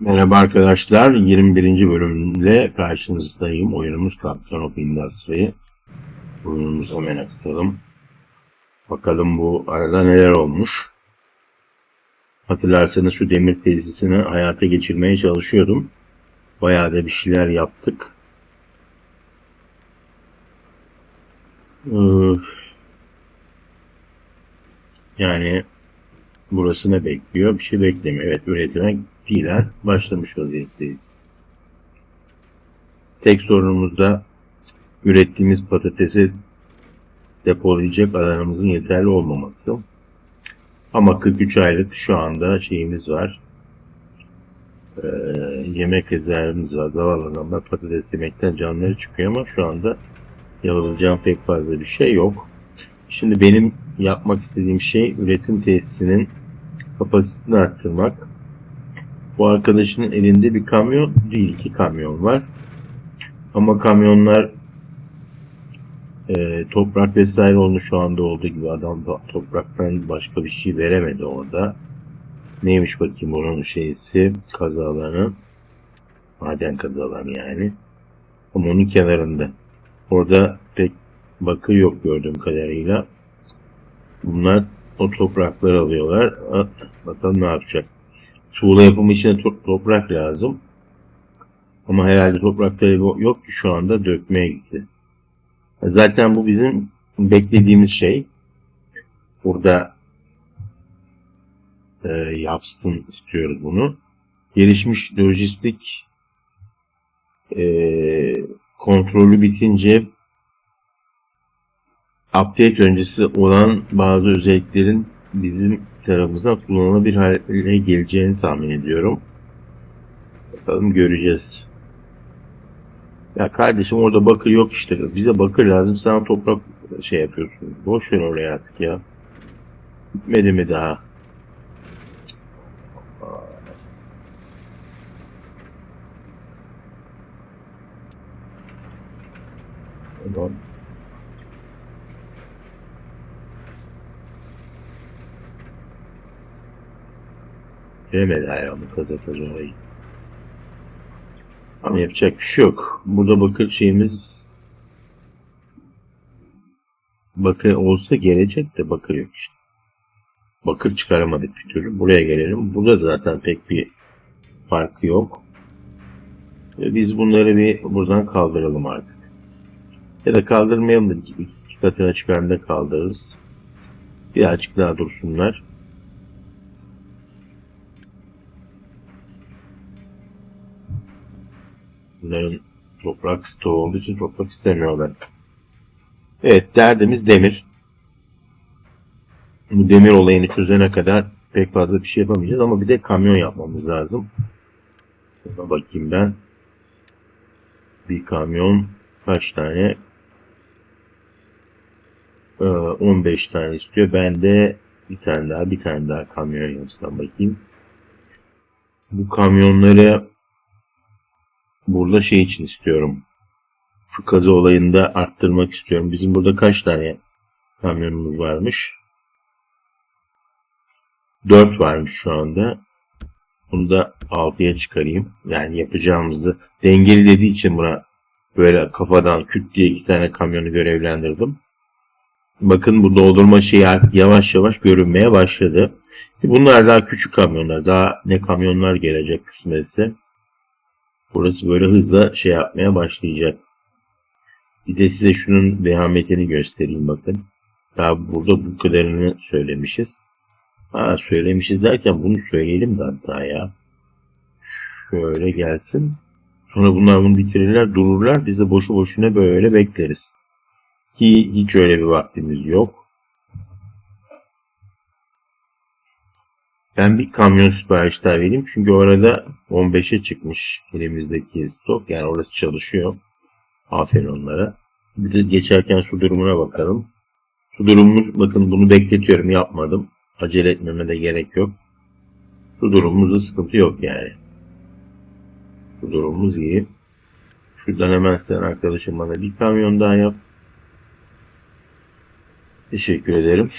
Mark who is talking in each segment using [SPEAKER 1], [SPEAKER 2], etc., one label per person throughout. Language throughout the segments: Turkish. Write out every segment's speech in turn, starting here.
[SPEAKER 1] Merhaba arkadaşlar, 21. bölümle karşınızdayım. Oyunumuz Captain of Industry. Oyunumuza hemen akıtalım. Bakalım bu arada neler olmuş. Hatırlarsanız şu demir tesisini hayata geçirmeye çalışıyordum. Bayağı da bir şeyler yaptık. Ee, Yani burası ne bekliyor? Bir şey beklemiyor. Evet üretime fiilen başlamış vaziyetteyiz. Tek sorunumuz da ürettiğimiz patatesi depolayacak alanımızın yeterli olmaması. Ama 43 aylık şu anda şeyimiz var. Ee, yemek rezervimiz var. Zavallı adamlar patates yemekten canları çıkıyor ama şu anda yapabileceğim pek fazla bir şey yok. Şimdi benim yapmak istediğim şey üretim tesisinin kapasitesini arttırmak. Bu arkadaşın elinde bir kamyon değil iki kamyon var. Ama kamyonlar e, toprak vesaire onu şu anda olduğu gibi adam da topraktan başka bir şey veremedi orada. Neymiş bakayım onun şeysi kazalarını maden kazaları yani. Ama onun kenarında. Orada pek bakır yok gördüğüm kadarıyla. Bunlar o toprakları alıyorlar. Bakalım ne yapacak. Tuğla yapımı için to- toprak lazım. Ama herhalde toprakları yo- yok ki şu anda dökmeye gitti. Zaten bu bizim beklediğimiz şey. Burada e, yapsın istiyoruz bunu. Gelişmiş lojistik e, kontrolü bitince update öncesi olan bazı özelliklerin bizim tarafımızdan kullanılabilir hale geleceğini tahmin ediyorum. Bakalım göreceğiz. Ya kardeşim orada bakır yok işte. Bize bakır lazım. Sen toprak şey yapıyorsun. Boş ver oraya artık ya. Bitmedi mi daha? Tamam. Sevmedi ayağımı kazakları orayı. Ama yapacak bir şey yok. Burada bakır şeyimiz bakır olsa gelecek de bakır yok işte. Bakır çıkaramadık bir türlü. Buraya gelelim. Burada da zaten pek bir farkı yok. Ve biz bunları bir buradan kaldıralım artık. Ya da kaldırmayalım da iki katına çıkarında kaldırırız. Birazcık daha dursunlar. Bunların toprak stoğu olduğu için toprak istemiyorlar. Evet derdimiz demir. Bu demir olayını çözene kadar pek fazla bir şey yapamayacağız ama bir de kamyon yapmamız lazım. Buna bakayım ben. Bir kamyon kaç tane? Ee, 15 tane istiyor. Ben de bir tane daha bir tane daha kamyon yapsam bakayım. Bu kamyonları burada şey için istiyorum. Şu kazı olayında arttırmak istiyorum. Bizim burada kaç tane kamyonumuz varmış? 4 varmış şu anda. Bunu da 6'ya çıkarayım. Yani yapacağımızı dengeli dediği için buna böyle kafadan küt diye iki tane kamyonu görevlendirdim. Bakın bu doldurma şeyi artık yavaş yavaş görünmeye başladı. Bunlar daha küçük kamyonlar. Daha ne kamyonlar gelecek kısmetse. Burası böyle hızla şey yapmaya başlayacak. Bir de size şunun vehametini göstereyim bakın. Daha burada bu kadarını söylemişiz. Ha söylemişiz derken bunu söyleyelim de hatta ya. Şöyle gelsin. Sonra bunlar bunu bitirirler dururlar. Biz de boşu boşuna böyle bekleriz. Ki hiç öyle bir vaktimiz yok. Ben bir kamyon sipariş daha vereyim. Çünkü orada 15'e çıkmış elimizdeki stok. Yani orası çalışıyor. Aferin onlara. Bir de geçerken su durumuna bakalım. Su durumumuz bakın bunu bekletiyorum yapmadım. Acele etmeme de gerek yok. Su durumumuzda sıkıntı yok yani. Su durumumuz iyi. Şuradan hemen sen arkadaşım bana bir kamyon daha yap. Teşekkür ederim.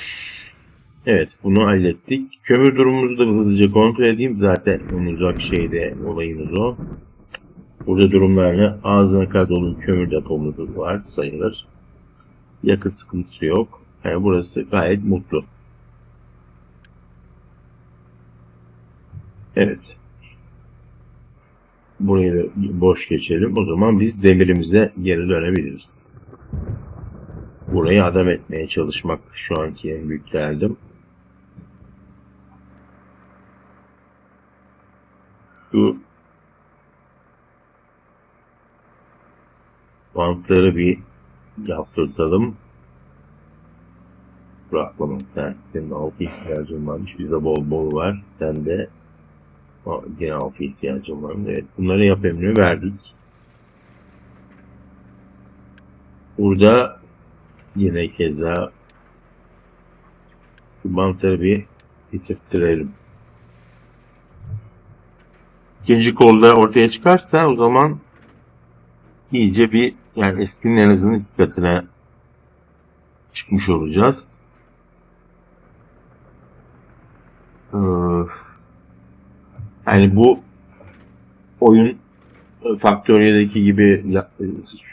[SPEAKER 1] Evet bunu hallettik. Kömür durumumuzu da hızlıca kontrol edeyim. Zaten en uzak şeyde olayımız o. Burada durumlar ne? Ağzına kadar dolu kömür depomuz var sayılır. Yakıt sıkıntısı yok. Yani burası gayet mutlu. Evet. Burayı da boş geçelim. O zaman biz demirimize geri dönebiliriz. Burayı adam etmeye çalışmak şu anki en büyük derdim. Şu bantları bir yaptırtalım. Bıraklama sen. Senin altı ihtiyacın varmış. Bizde bol bol var. Sende Gene altı ihtiyacım var. Evet. Bunları yap verdik. Burada yine keza şu bantları bir bitirttirelim. İkinci kolda ortaya çıkarsa o zaman iyice bir yani eskinin en azından iki katına çıkmış olacağız. Yani bu oyun Factoria'daki gibi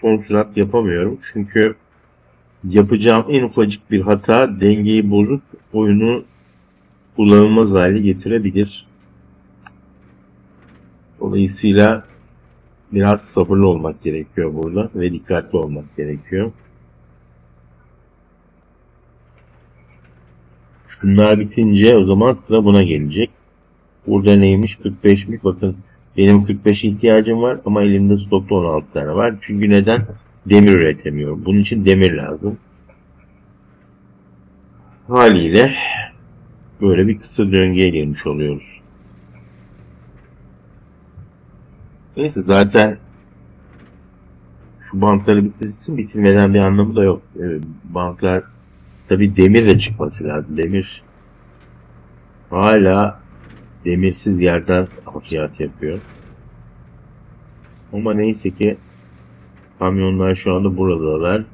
[SPEAKER 1] son sürat yapamıyorum. Çünkü yapacağım en ufacık bir hata dengeyi bozup oyunu kullanılmaz hale getirebilir. Dolayısıyla biraz sabırlı olmak gerekiyor burada ve dikkatli olmak gerekiyor. Şunlar bitince o zaman sıra buna gelecek. Burada neymiş? 45'miş. Bakın benim 45 ihtiyacım var ama elimde stokta 16 tane var. Çünkü neden? Demir üretemiyorum. Bunun için demir lazım. Haliyle böyle bir kısır döngüye girmiş oluyoruz. Neyse zaten şu bantları bitirsin bitirmeden bir anlamı da yok. Ee, Bantlar tabi demir de çıkması lazım. Demir hala demirsiz yerden hafriyat yapıyor. Ama neyse ki kamyonlar şu anda buradalar.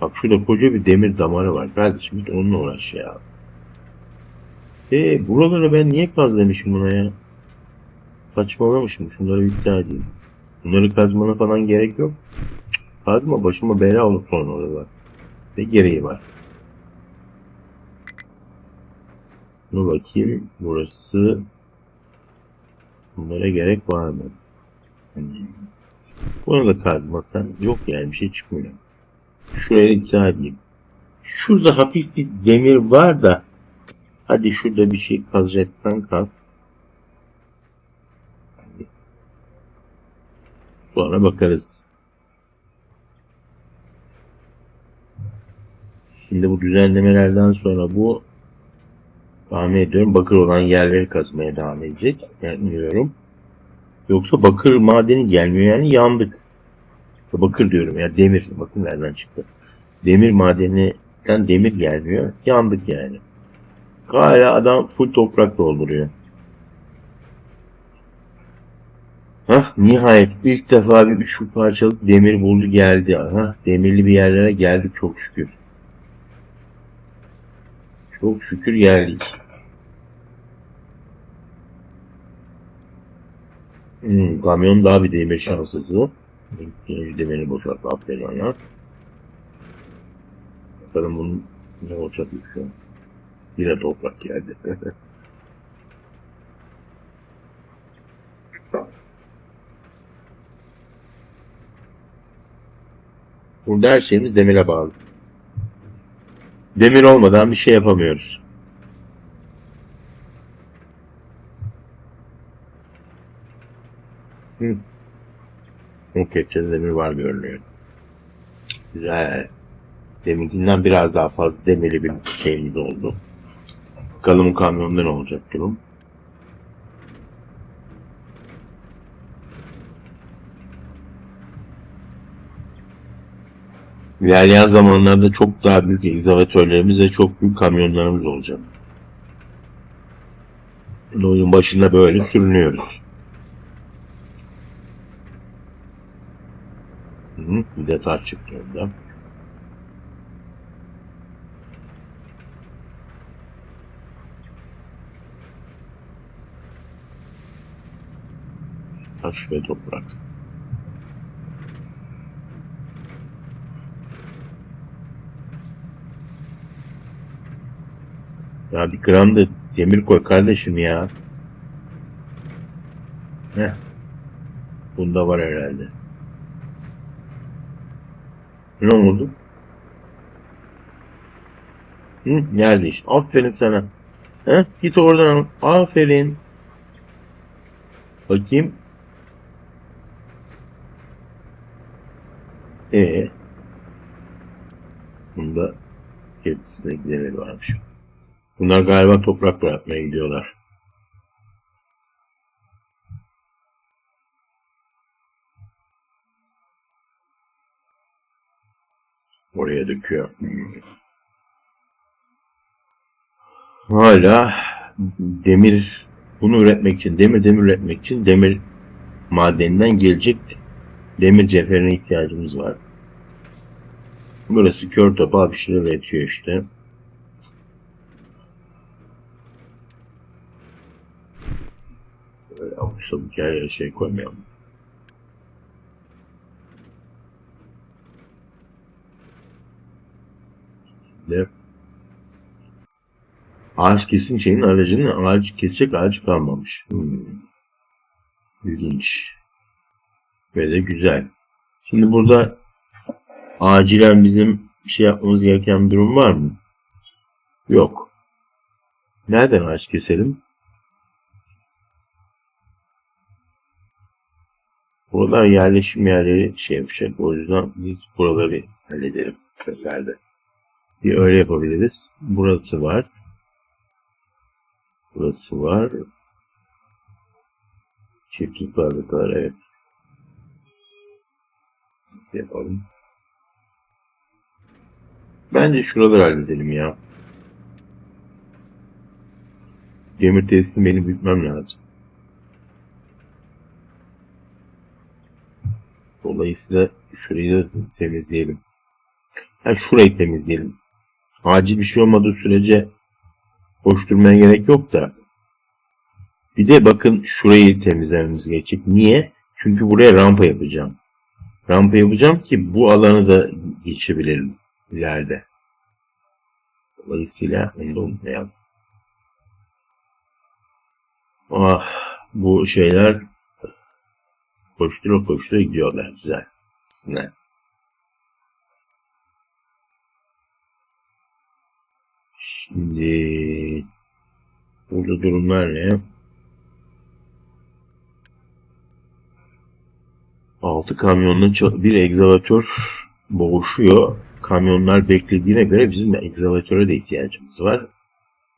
[SPEAKER 1] Bak şurada koca bir demir damarı var. Kardeşim git onunla uğraş ya. E buralara ben niye kaz demişim buna ya? Saçmalamışım. Şunları iptal edeyim. Bunları kazmana falan gerek yok. Kazma başıma bela olur sonra oralar. Ne gereği var? Şuna bakayım. Burası bunlara gerek var mı? Hmm. Bunu da kazmasan yok yani bir şey çıkmıyor. Şuraya iptal edeyim. Şurada hafif bir demir var da hadi şurada bir şey kazacaksan kaz. Sonra bakarız. Şimdi bu düzenlemelerden sonra bu tahmin ediyorum bakır olan yerleri kazmaya devam edecek. Bilmiyorum. Yoksa bakır madeni gelmiyor yani yandık. Bakır diyorum ya demir. Bakın nereden çıktı. Demir madeninden demir gelmiyor. Yandık yani. Hala adam full toprak dolduruyor. Hah nihayet ilk defa bir şu parçalık demir buldu geldi. Aha demirli bir yerlere geldik çok şükür. Çok şükür geldik. Hmm, kamyon daha bir demir şanssızlığı. İkinci demirini boşalttı. Aferin ona. Bakalım bunun ne olacak şu an. Yine toprak geldi. Burada her şeyimiz demire bağlı. Demir olmadan bir şey yapamıyoruz. Hı. O kepçede demir var görünüyor. Güzel. Deminkinden biraz daha fazla demirli bir şeyimiz oldu. Bakalım kamyonda ne olacak durum. İlerleyen zamanlarda çok daha büyük egzavatörlerimiz ve çok büyük kamyonlarımız olacak. Oyunun başında böyle sürünüyoruz. Hı, bir de çıktı önden. Taş ve toprak. Ya bir gram da demir koy kardeşim ya. Heh. Bunda var herhalde. Ne oldu? Hı, yer değiş. Aferin sana. He? Git oradan al. Aferin. Bakayım. Ee. Bunda kendisine gideleri varmış. Bunlar galiba toprak bırakmaya gidiyorlar. Oraya döküyor. Hala demir bunu üretmek için, demir demir üretmek için demir madeninden gelecek demir cevherine ihtiyacımız var. Burası kör topal bir şeyler üretiyor işte. Her yere şey koymayalım. Şimdi ağaç kesim şeyin aracının ağaç kesecek ağaç kalmamış. Hmm. İlginç. Ve de güzel. Şimdi burada acilen bizim şey yapmamız gereken bir durum var mı? Yok. Nereden ağaç keselim? Buralar yerleşim yerleri şey yapacak. O yüzden biz buraları halledelim. Seferde. Bir öyle yapabiliriz. Burası var. Burası var. Çiftlik fabrikalar evet. Nasıl yapalım? Bence şuraları halledelim ya. Demir tesisini benim büyütmem lazım. Dolayısıyla şurayı da temizleyelim. Yani şurayı temizleyelim. Acil bir şey olmadığı sürece koşturmaya gerek yok da. Bir de bakın şurayı temizlememiz gerekecek. Niye? Çünkü buraya rampa yapacağım. Rampa yapacağım ki bu alanı da geçebilelim ileride. Dolayısıyla onu da unutmayalım. Ah bu şeyler koştura koştura gidiyorlar güzel. Sinir. Şimdi burada durumlar ne? Altı kamyonla ça- bir egzavatör boğuşuyor. Kamyonlar beklediğine göre bizim de egzavatöre de ihtiyacımız var.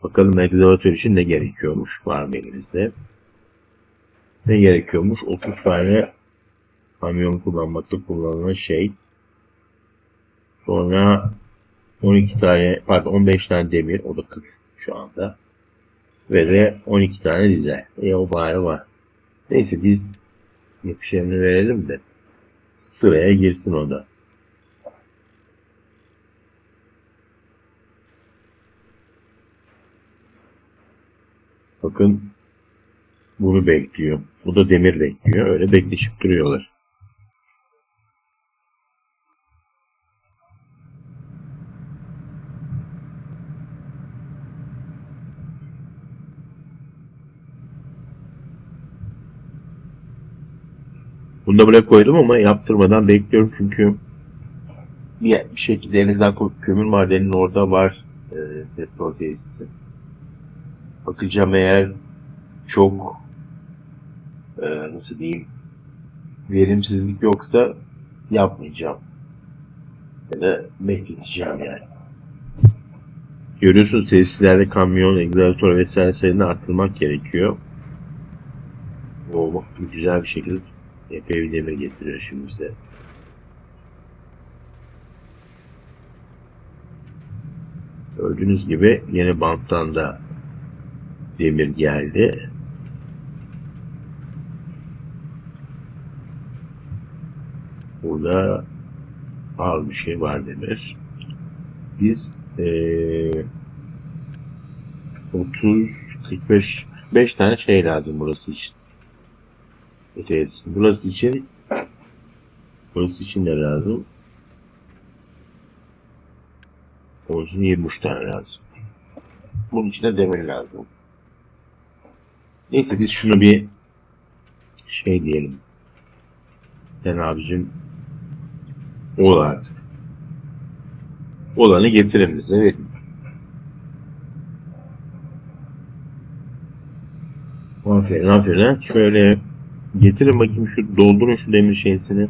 [SPEAKER 1] Bakalım egzavatör için ne gerekiyormuş var mı elimizde? Ne gerekiyormuş? 30 tane kamyon kullanmakta kullanılan şey. Sonra 12 tane, pardon 15 tane demir, o da kıt şu anda. Ve de 12 tane dizel. E o bari var. Neyse biz yapış verelim de sıraya girsin o da. Bakın bunu bekliyor. Bu da demir bekliyor. Öyle bekleşip duruyorlar. Bunu da buraya koydum ama yaptırmadan bekliyorum çünkü bir, şekilde elinizden kömür madeninin orada var e, petrol tesisi. Bakacağım eğer çok e, nasıl diyeyim verimsizlik yoksa yapmayacağım. Ya da bekleteceğim yani. Görüyorsunuz tesislerde kamyon, egzavatör vesaire sayını arttırmak gerekiyor. O güzel bir şekilde epey bir demir getiriyor şimdi bize. Gördüğünüz gibi yeni banttan da demir geldi. Burada az bir şey var demir. Biz eee 30 45 5 tane şey lazım burası için. Bu tesisin. Burası için burası için ne lazım? Onun için 23 tane lazım. Bunun içine demir lazım. Neyse biz şunu bir şey diyelim. Sen abicim ol artık. Olanı getirin bize verin. Aferin aferin ha. Şöyle getirin bakayım şu doldurun şu demir şeysini.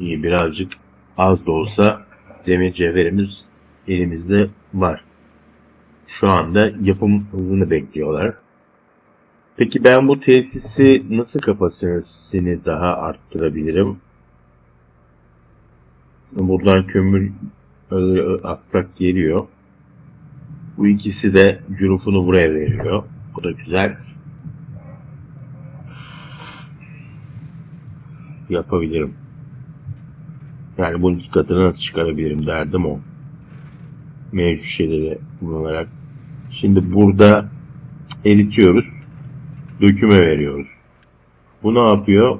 [SPEAKER 1] İyi birazcık az da olsa demir cevherimiz elimizde var. Şu anda yapım hızını bekliyorlar. Peki ben bu tesisi nasıl kapasitesini daha arttırabilirim? Buradan kömür e, aksak geliyor. Bu ikisi de cürufunu buraya veriyor. Bu da güzel. Yapabilirim. Yani bunun iki katını nasıl çıkarabilirim derdim o. Mevcut şeyleri kullanarak. Şimdi burada eritiyoruz. Döküme veriyoruz. Bu ne yapıyor?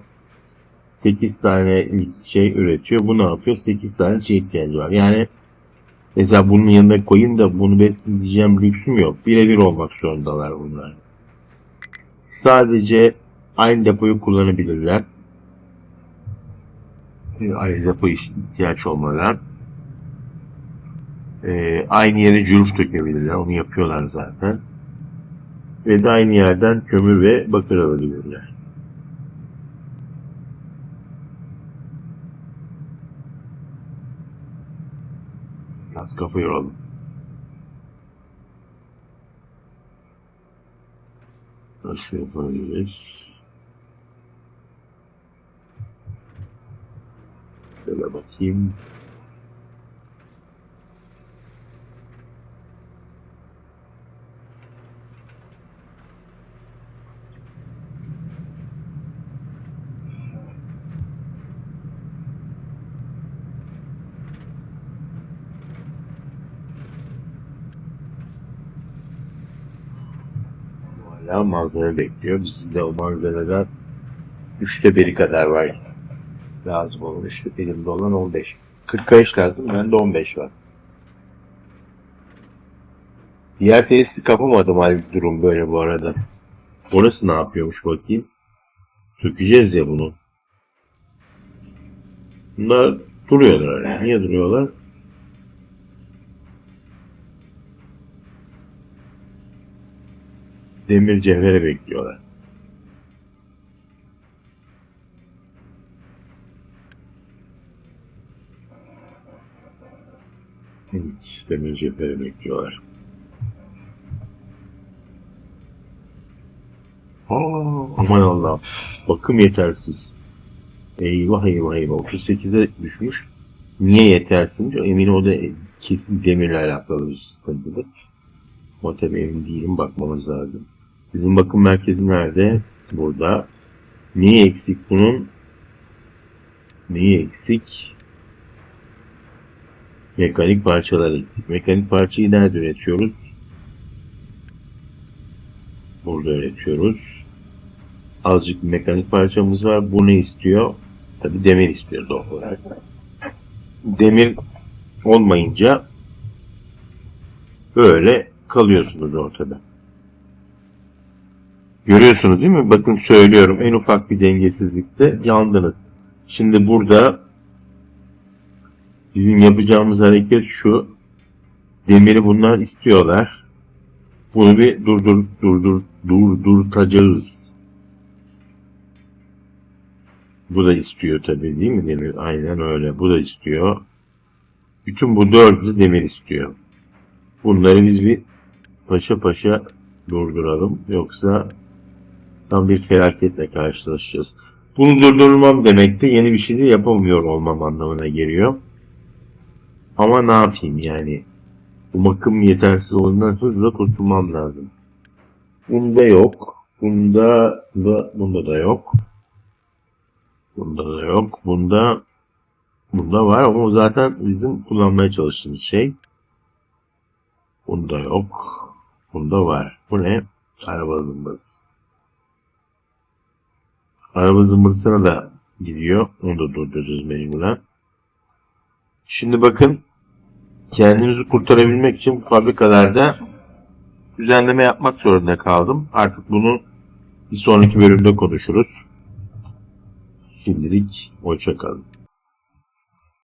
[SPEAKER 1] 8 tane şey üretiyor. Bu ne yapıyor? 8 tane şey ihtiyacı var. Yani mesela bunun yanına koyayım da bunu besleyeceğim lüksüm yok. Birebir olmak zorundalar bunlar. Sadece aynı depoyu kullanabilirler. Aynı depo ihtiyaç olmadan. Ee, aynı yere cüruf dökebilirler. Onu yapıyorlar zaten. Ve de aynı yerden kömür ve bakır alabilirler. Biraz kafa yoralım. Nasıl yapabiliriz? Şöyle bakayım. Hala malzeme bekliyor. Bizim de o malzemeden üçte biri kadar var. Lazım olan işte elimde olan 15. 45 lazım. Bende 15 var. Diğer tesisi kapamadım halbuki durum böyle bu arada. Orası ne yapıyormuş bakayım. Sökeceğiz ya bunu. Bunlar duruyorlar. Niye duruyorlar? Demir cevhere bekliyorlar. Evet, demir cevhere bekliyorlar. Aa, aman Allah. Bakım yetersiz. Eyvah eyvah eyvah. 38'e düşmüş. Niye yetersiz? Eminim o da kesin demirle alakalı bir sıkıntıdır. Tabii emin değilim. Bakmamız lazım. Bizim bakım merkezi nerede? Burada. Neyi eksik bunun? Neyi eksik? Mekanik parçalar eksik. Mekanik parçayı nerede üretiyoruz? Burada üretiyoruz. Azıcık bir mekanik parçamız var. Bu ne istiyor? Tabi demir istiyor doğal olarak. Demir olmayınca böyle kalıyorsunuz ortada. Görüyorsunuz değil mi? Bakın söylüyorum en ufak bir dengesizlikte yandınız. Şimdi burada bizim yapacağımız hareket şu. Demiri bunlar istiyorlar. Bunu bir durdur durdur durdurtacağız. Bu da istiyor tabii değil mi demir? Aynen öyle. Bu da istiyor. Bütün bu dördü demir istiyor. Bunları biz bir paşa paşa durduralım. Yoksa tam bir felaketle karşılaşacağız. Bunu durdurmam demek de yeni bir şey de yapamıyor olmam anlamına geliyor. Ama ne yapayım yani? Bu bakım yetersiz olduğundan hızla kurtulmam lazım. Bunda yok. Bunda da, bunda da yok. Bunda da yok. Bunda bunda var ama zaten bizim kullanmaya çalıştığımız şey. Bunda yok. Bunda var. Bu ne? Araba zımbırtısı. Araba zımbırtısına da gidiyor. Onu da durduracağız mecburen. Şimdi bakın kendimizi kurtarabilmek için bu fabrikalarda düzenleme yapmak zorunda kaldım. Artık bunu bir sonraki bölümde konuşuruz. Şimdilik hoşça kalın.